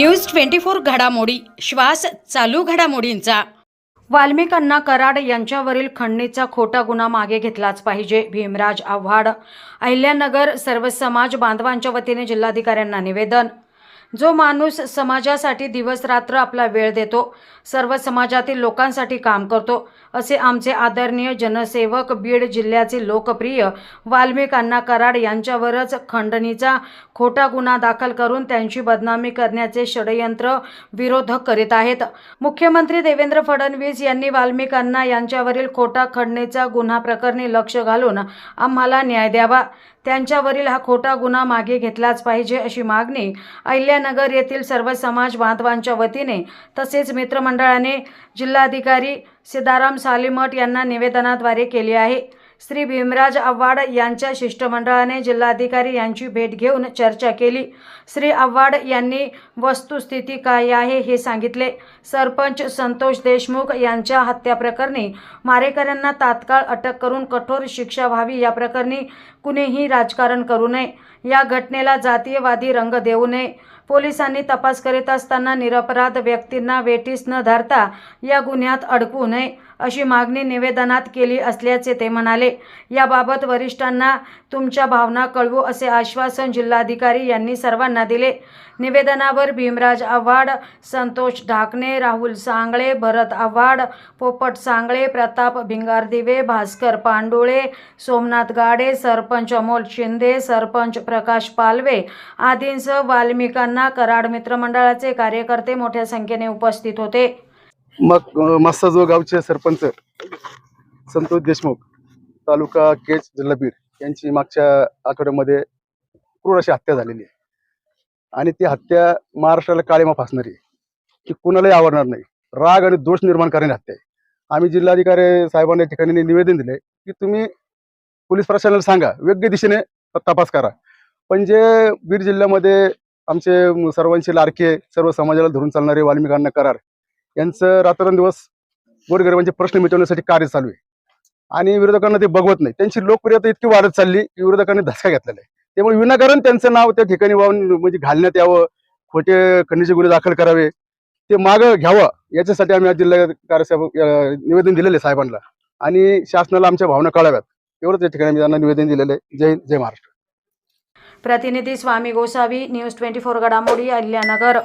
News twenty four घडामोडी श्वास चालू घडामोडींचा. वाल्मिकांना कराड यांच्यावरील खंडणीचा खोटा गुन्हा मागे घेतलाच पाहिजे भीमराज आव्हाड. अहिल्यानगर सर्व समाज बांधवांच्या वतीने जिल्हाधिकाऱ्यांना निवेदन. जो माणूस समाजासाठी दिवस रात्र आपला वेळ देतो सर्व समाजातील लोकांसाठी काम करतो असे आमचे आदरणीय जनसेवक बीड जिल्ह्याचे लोकप्रिय वाल्मिकांना कराड यांच्यावरच खंडणीचा खोटा गुन्हा दाखल करून त्यांची बदनामी करण्याचे षडयंत्र विरोधक करीत आहेत. मुख्यमंत्री देवेंद्र फडणवीस यांनी वाल्मिकांना यांच्यावरील खोटा खंडणीचा गुन्हा प्रकरणी लक्ष घालून आम्हाला न्याय द्यावा. त्यांच्यावरील हा खोटा गुन्हा मागे घेतलाच पाहिजे अशी मागणी अहिल्यानगर येथील सर्व समाज बांधवांच्या वतीने तसेच मित्रमंडळाने जिल्हाधिकारी सिदाराम सालीमठ यांना निवेदनाद्वारे केली आहे. श्री भीमराज आव्हाड यांच्या शिष्टमंडळाने जिल्हाधिकारी यांची भेट घेऊन चर्चा केली. श्री आव्हाड यांनी वस्तुस्थिती काय आहे हे सांगितले. सरपंच संतोष देशमुख यांच्या हत्याप्रकरणी मारेकऱ्यांना तात्काळ अटक करून कठोर शिक्षा व्हावी या प्रकरणी कुणीही राजकारण करू नये. या घटनेला जातीयवादी रंग देऊ नये. पोलिसांनी तपास करीत असताना निरपराध व्यक्तींना वेठीस न धरता या गुन्ह्यात अडकू नये अशी मागणी निवेदनात केली असल्याचे ते म्हणाले. याबाबत वरिष्ठांना तुमच्या भावना कळवू असे आश्वासन जिल्हाधिकारी यांनी सर्वांना दिले. निवेदनावर भीमराज आव्हाड संतोष ढाकणे राहुल सांगळे भरत आव्हाड पोपट सांगळे प्रताप भिंगारदिवे भास्कर पांडुळे सोमनाथ गाडे सरपंच अमोल शिंदे सरपंच प्रकाश पालवे आदींसह वाल्मिकांना कराड मित्रमंडळाचे कार्यकर्ते मोठ्या संख्येने उपस्थित होते. मग मस्साजो गावचे सरपंच संतोष देशमुख तालुका केज जिल्हा बीड यांची मागच्या आठवड्यामध्ये क्रूर अशी हत्या झालेली आहे. आणि ती हत्या महाराष्ट्राला काळीमा फासणारी आहे. की कुणालाही आवडणार नाही. राग आणि दोष निर्माण करणारी हत्या आहे. आम्ही जिल्हाधिकारी साहेबांना या ठिकाणी निवेदन दिले की तुम्ही पोलीस प्रशासनाला सांगा. योग्य दिशेने तपास करा. पण जे बीड जिल्ह्यामध्ये आमचे सर्वांचे लाडके सर्व समाजाला धरून चालणारे वाल्मिकांना करार यांचं रात्रंदिवस गोरगरिबांचे प्रश्न मिटवण्यासाठी कार्य चालू आहे. आणि विरोधकांना ते बघवत नाही. त्यांची लोकप्रियता इतकी वाढत चालली की विरोधकांनी धसका घेतलेला आहे. त्यामुळे विनाकारण त्यांचं नाव त्या ठिकाणी वाहून म्हणजे घालण्यात यावं खोटे खंडीचे गुन्हे दाखल करावे ते मागं घ्यावं याच्यासाठी आम्ही आज जिल्हा कार्यसाहेब निवेदन दिलेले आहे साहेबांना. आणि शासनाला आमच्या भावना कळाव्यात. एवढंच या ठिकाणी आम्ही त्यांना निवेदन दिलेलं आहे. जय जय महाराष्ट्र. प्रतिनिधी Swami Gosavi news twenty four घडामोडी अहिल्यानगर.